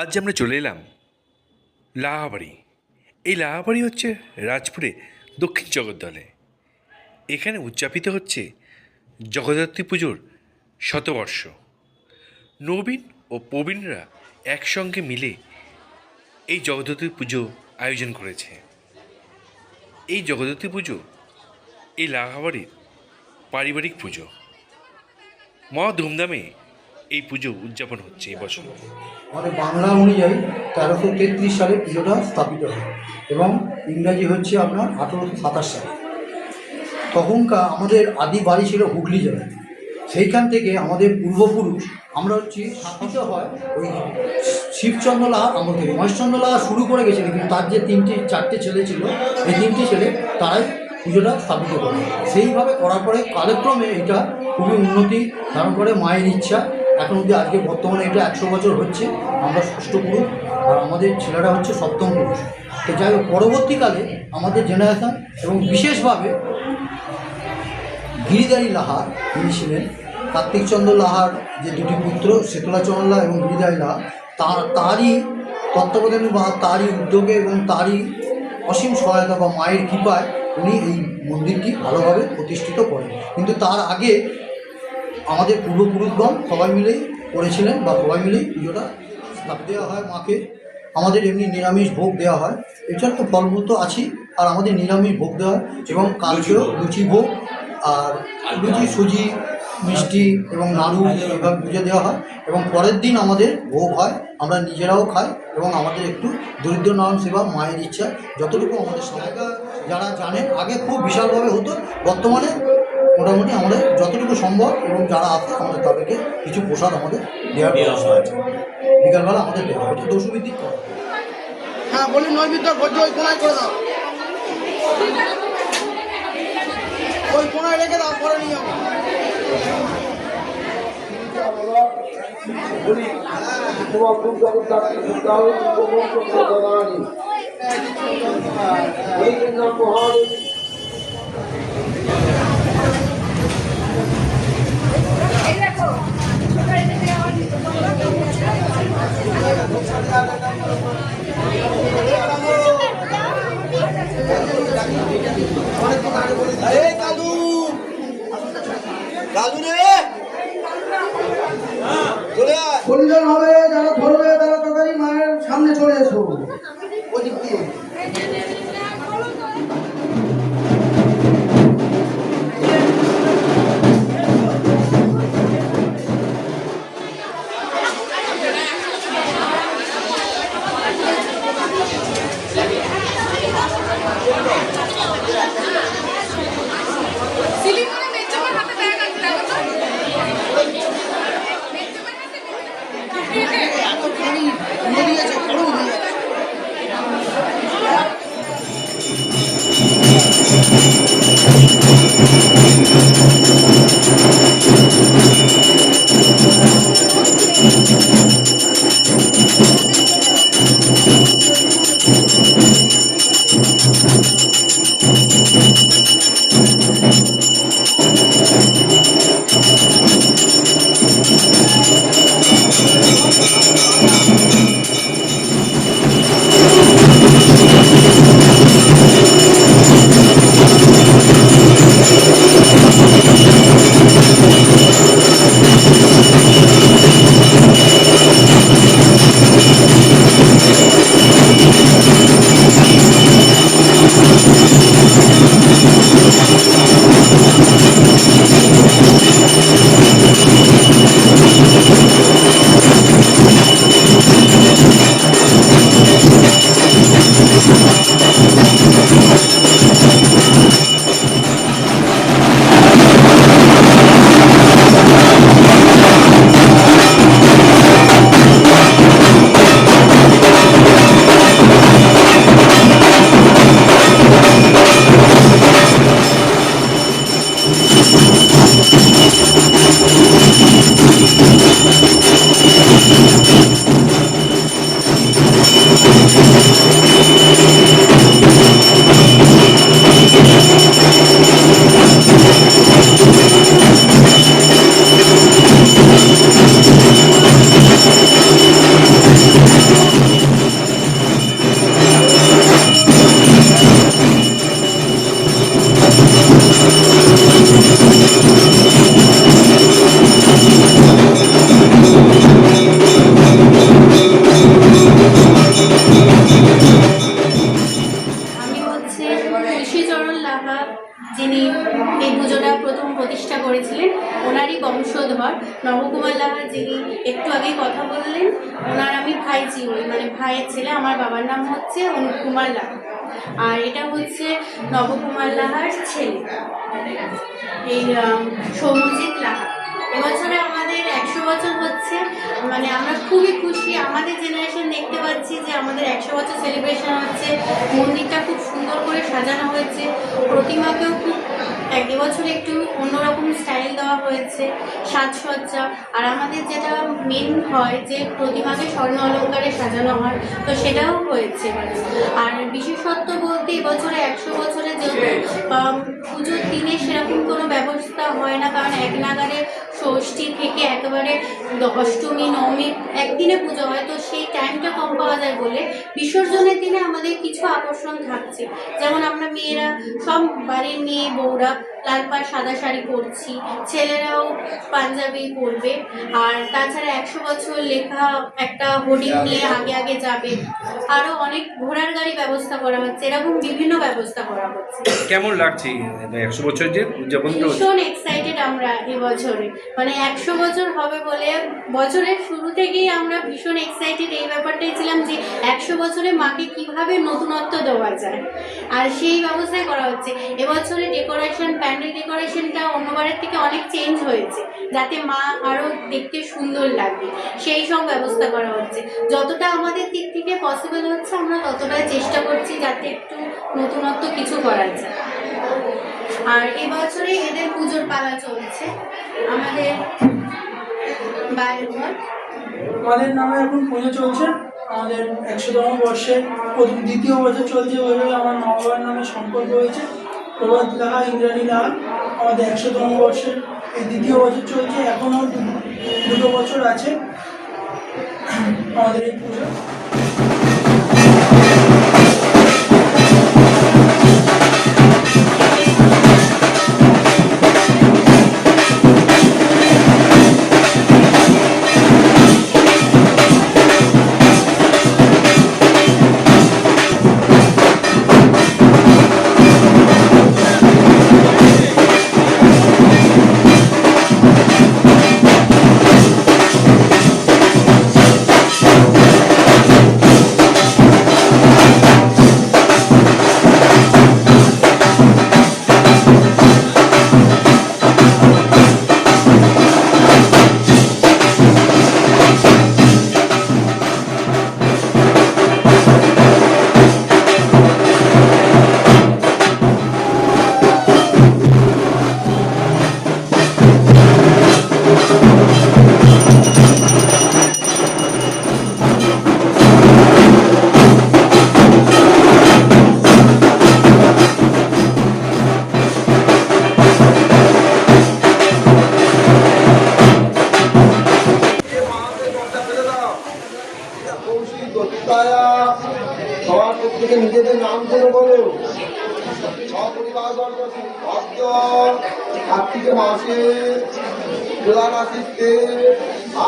আজ আমরা চলে এলাম লাহাবাড়ি। এই লাহাবাড়ি হচ্ছে রাজপুরে দক্ষিণ জগদ্দলে। এখানে উদযাপিত হচ্ছে জগদ্ধাত্রী পুজোর শতবর্ষ। নবীন ও প্রবীণরা একসঙ্গে মিলে এই জগদ্ধাত্রী পুজো আয়োজন করেছে। এই জগদ্ধাত্রী পুজো এই লাহাবাড়ির পারিবারিক পুজো। মহা ধুমধামে এই পুজো উদযাপন হচ্ছে এই বছর। আমাদের বাংলা অনুযায়ী তেরোশো তেত্রিশ সালে পুজোটা স্থাপিত হয় এবং ইংরাজি হচ্ছে আপনার আঠেরোশো সাতাশ সালে। তখনকার আমাদের আদি বাড়ি ছিল হুগলি জেলায়। সেইখান থেকে আমাদের পূর্বপুরুষ, আমরা হচ্ছে স্থাপিত হয় ওই শিবচন্দ্র আমল থেকে। মহেশচন্দ্র লাহা শুরু করে গেছিলেন, কিন্তু তার যে তিনটি, চারটে ছেলে ছিল, এই তিনটি ছেলে তারাই পুজোটা স্থাপিত করে। সেইভাবে করার পরে কালক্রমে এটা খুবই উন্নতি ধারণ করে, মায়ের ইচ্ছা এখন অবধি আজকে বর্তমানে এটা একশো বছর হচ্ছে, আমরা ষষ্ঠ পুরুষ, আর আমাদের ছেলেরা হচ্ছে সপ্তম পুরুষ। তো যাই হোক, পরবর্তীকালে আমাদের জেনারেশন এবং বিশেষভাবে গিরিধারী লাহার, তিনি ছিলেন কার্তিকচন্দ্র লাহার যে দুটি পুত্র শীতলাচরণ লাহা এবং গিরিধারী লাহা, তার, তারই তত্ত্বাবধানে বা তারই উদ্যোগে এবং তারই অসীম সহায়তা বা মায়ের কৃপায় উনি এই মন্দিরটি ভালোভাবে প্রতিষ্ঠিত করেন। কিন্তু তার আগে আমাদের পূর্বপুরুষগণ সবাই মিলেই করেছিলেন বা সবাই মিলেই পুজোটা স্থাপ দেওয়া হয় মাকে। আমাদের এমনি নিরামিষ ভোগ দেওয়া হয়। এছাড়া তো ফলমূল তো আছেই আর আমাদের নিরামিষ ভোগ দেওয়া হয় এবং কালকেও লুচি ভোগ আর লুচি সুজি মিষ্টি এবং নাড়ু এইভাবে পুজো দেওয়া হয় এবং পরের দিন আমাদের ভোগ হয় আমরা নিজেরাও খাই এবং আমাদের একটু দরিদ্র নারায়ণ সেবা মায়ের ইচ্ছা। যতটুকু আমাদের জায়গা যারা জানেন আগে খুব বিশালভাবে হতো বর্তমানে মোটামুটি আমাদের যতটুকু সম্ভব এবং যারা আছে আমাদের তাদেরকে কিছু প্রসাদ আমাদের দেওয়ার ব্যবস্থা আছে। বিকালবেলা আমাদের দেওয়া হয়। দোষবিধি করা হ্যাঁ বলি নৈবিদ্য ভোজ্য ওই কোনায় করে দাও। ওই কোনায় রেখে দাও পরে নিয়ে যাব। এই দেখো আর এটা হচ্ছে নবকুমার লাহার ছেলে। এই আম, সৌম্যজিৎ লাহা। এবছরে আমাদের একশো বছর হচ্ছে মানে আমরা খুবই খুশি। আমাদের জেনারেশন দেখতে পাচ্ছি যে আমাদের একশো বছর সেলিব্রেশন হচ্ছে। মন্দিরটা খুব সুন্দর করে সাজানো হয়েছে। প্রতিমাকেও খুব এক এবছর একটু অন্যরকম দেওয়া হয়েছে, সাজসজ্জা। আর আমাদের যেটা মেন হয় যে প্রতিমাকে স্বর্ণ অলঙ্কারে সাজানো হয়, তো সেটাও হয়েছে। আর বিশেষত্ব বলতে এবছরে একশো বছরে যেহেতু পুজোর দিনে সেরকম কোনো ব্যবস্থা হয় না, কারণ এক নাগারে ষষ্ঠী থেকে একেবারে অষ্টমী নবমী একদিনে পুজো হয় তো সেই টাইমটা কম পাওয়া যায় বলে বিসর্জনের দিনে আমাদের কিছু আকর্ষণ থাকছে। যেমন আমরা মেয়েরা সব বাড়ির মেয়ে বউরা লাল পাড় সাদা শাড়ি পরছি ছেলেরাও পাঞ্জাবি পরবে আর তাছাড়া একশো বছর লেখা একটা হোর্ডিং নিয়ে আগে আগে যাবে। আরও অনেক ঘোড়ার গাড়ি ব্যবস্থা করা হচ্ছে এরকম বিভিন্ন ব্যবস্থা করা হচ্ছে। কেমন লাগছে একশো বছর যে উদযাপনটা হচ্ছে? ভীষণ এক্সাইটেড আমরা এবছরে মানে একশো বছর হবে বলে বছরের শুরু থেকেই আমরা ভীষণ এক্সাইটেড এই ব্যাপারটাই ছিলাম যে একশো বছরে মাকে কীভাবে নতুনত্ব দেওয়া যায়। আর সেই ব্যবস্থাই করা হচ্ছে। এবছরে ডেকোরেশন প্যান্ডেল ডেকোরেশনটা অন্যবারের থেকে অনেক চেঞ্জ হয়েছে, যাতে মা আরও দেখতে সুন্দর লাগবে। সেই সব ব্যবস্থা করা হচ্ছে। যতটা আমাদের দিক থেকে পসিবল হচ্ছে, আমরা ততটাই চেষ্টা করছি যাতে একটু নতুনত্ব কিছু করা যায়। আর এবছরে এদের পুজোর পালা চলছে। আমাদের বাইরের ঘর। আমাদের নামে এখন পুজো চলছে। আমাদের একশোতম বর্ষে প্রথম, দ্বিতীয় বছর চলছে ওইভাবে আমার মা বাবার নামে সম্পর্ক হয়েছে। প্রভাত লাহা, ইন্দ্রাণী লাহা। আমাদের একশোতম বর্ষের এই দ্বিতীয় বছর চলছে। এখনও দুটো বছর আছে আমাদের এই পুজো।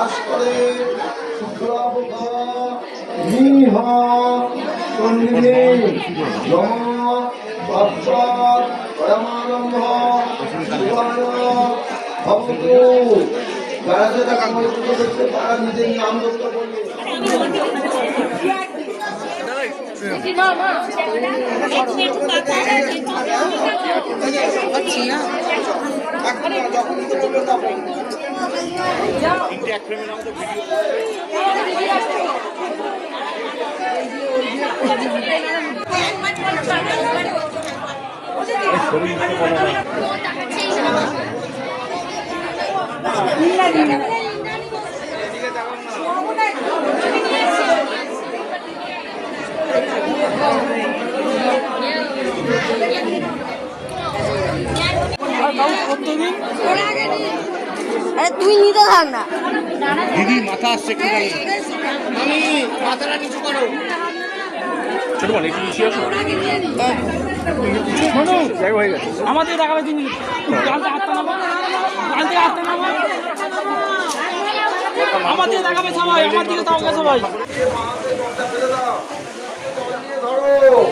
বাস করে। শুক্রবুধ নিহ চন্দ্রী নম পরমানন্দ শিবায় ভবতু। যারা যারা কামড় করছে তারা নিজের নাম করতে বলবে আরে তুই নিতে থাক না আমাদের দেখাবে তিনি হাতটা নামা গান থেকে হাতটা নামা আমাদের দেখাবে সবাই আমার দিকে তাকাবে সবাই। ধরো।